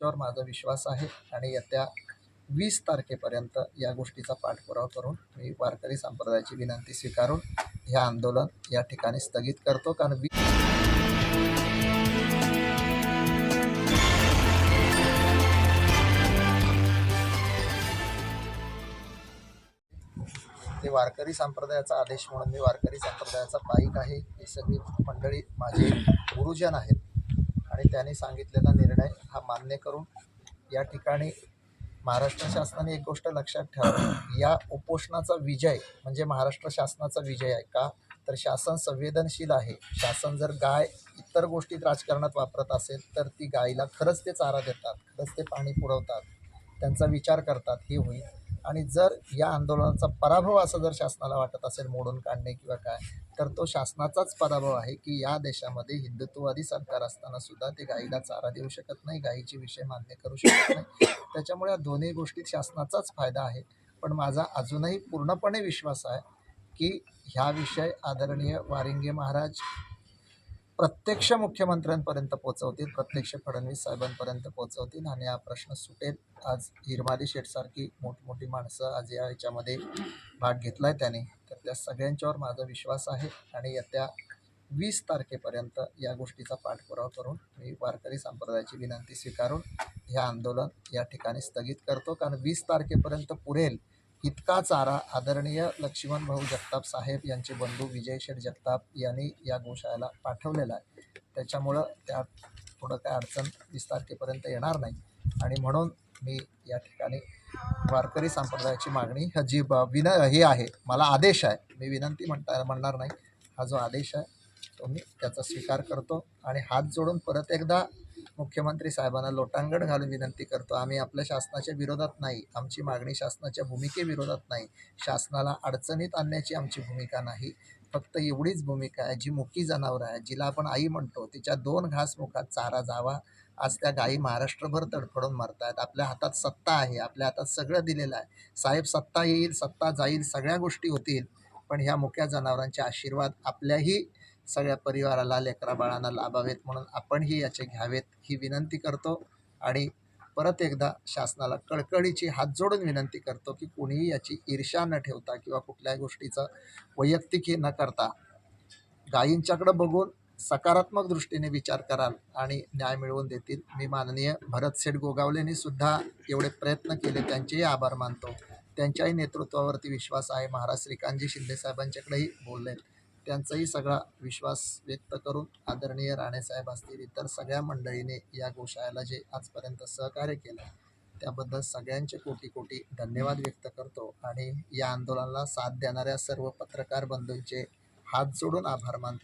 याच्यावर माझा विश्वास आहे. आणि येत्या वीस तारखेपर्यंत या गोष्टीचा पाठपुरावा करून मी वारकरी संप्रदायाची विनंती स्वीकारून हे आंदोलन या ठिकाणी स्थगित करतो. कारण वी ते वारकरी संप्रदायाचा आदेश म्हणून मी वारकरी संप्रदायाचा पाईक आहे. ही सगळी मंडळी माझे गुरुजन आहेत. आणि त्यांनी सांगितलेला निर्णय हा मान्य करून या ठिकाणी महाराष्ट्र शासनाने एक गोष्ट लक्षात ठेवा या उपोषणाचा विजय म्हणजे महाराष्ट्र शासनाचा विजय आहे का? तर शासन संवेदनशील आहे. शासन जर गाय इतर गोष्टीत राजकारणात वापरत असेल तर ती गायीला खरंच ते चारा देतात खरंच ते पाणी पुरवतात त्यांचा विचार करतात हे होईल. आणि जर या आंदोलनाचा पराभव असं जर शासनाला वाटत असेल मोडून काढणे किंवा काय तर तो शासनाचाच पराभव आहे की या देशामध्ये हिंदुत्ववादी सरकार असताना सुद्धा ते गाईला चारा देऊ शकत नाही गाईचे विषय मान्य करू शकत नाही. त्याच्यामुळे या दोन्ही गोष्टीत शासनाचाच फायदा आहे. पण माझा अजूनही पूर्णपणे विश्वास आहे की ह्या विषय आदरणीय वारिंगे महाराज प्रत्यक्ष मुख्यमंत्र्यांपर्यंत पोहोचवतील प्रत्यक्ष फडणवीस साहेबांपर्यंत पोहोचवतील आणि हा प्रश्न सुटेल. आज हिरमाली शेठसारखी मोठमोठी माणसं आज या याच्यामध्ये भाग घेतला आहे त्याने. तर त्या सगळ्यांच्यावर माझा विश्वास आहे आणि येत्या वीस तारखेपर्यंत या गोष्टीचा पाठपुरावा करून मी वारकरी संप्रदायाची विनंती स्वीकारून हे आंदोलन या ठिकाणी स्थगित करतो. कारण वीस तारखेपर्यंत पुरेल. इतका चारा आदरणीय लक्ष्मण भाऊ जगताप साहेब यांचे बंधू विजय शेठ जगताप यांनी या गोशाळेला पाठवलेला आहे. त्याच्यामुळं त्यात थोडं काय अडचण वीस तारखेपर्यंत येणार नाही. आणि म्हणून मी या ठिकाणी वारकरी संप्रदायाची मागणी हा जी विन हे आहे मला आदेश आहे. मी विनंती म्हणता म्हणणार नाही. हा जो आदेश आहे तो मी त्याचा स्वीकार करतो. आणि हात जोडून परत एकदा मुख्यमंत्री साहेबांना लोटांगण घालून विनंती करतो. आम्ही आपल्या शासनाच्या विरोधात नाही. आमची मागणी शासनाच्या भूमिकेविरोधात नाही. शासनाला अडचणीत आणण्याची आमची भूमिका नाही. फक्त एवढीच भूमिका आहे जी मुकी जनावरं आहे जिला आपण आई म्हणतो तिच्या दोन घास मुखात चारा जावा. आज त्या गायी महाराष्ट्रभर तडफडून मरतायत. आपल्या हातात सत्ता आहे. आपल्या हातात सगळं दिलेलं आहे. साहेब सत्ता येईल सत्ता जाईल सगळ्या गोष्टी होतील. पण ह्या मुक्या जनावरांचे आशीर्वाद आपल्याही सगळ्या परिवाराला लेकरा बाळांना लाभावेत म्हणून आपणही याचे घ्यावेत ही विनंती करतो. आणि परत एकदा शासनाला कळकळीची हात जोडून विनंती करतो की कुणीही याची ईर्ष्या न ठेवता किंवा कुठल्याही गोष्टीचं वैयक्तिक हे न करता गायींच्याकडं बघून सकारात्मक दृष्टीने विचार कराल आणि न्याय मिळवून देतील. मी माननीय भरत सेठ गोगावलेंनी सुद्धा एवढे प्रयत्न केले. त्यांचेही आभार मानतो. त्यांच्याही नेतृत्वावरती विश्वास आहे. महाराज श्रीकांतजी शिंदे साहेबांच्याकडेही बोलले त्यांचाही सगळा विश्वास व्यक्त करून आदरणीय राणेसाहेब असतील इतर सगळ्या मंडळीने या गोशाळेला जे आजपर्यंत सहकार्य केलं त्याबद्दल सगळ्यांचे कोटी कोटी धन्यवाद व्यक्त करतो आणि या आंदोलनाला साथ देणाऱ्या सर्व पत्रकार बंधूंचे हात जोडून आभार मानतो.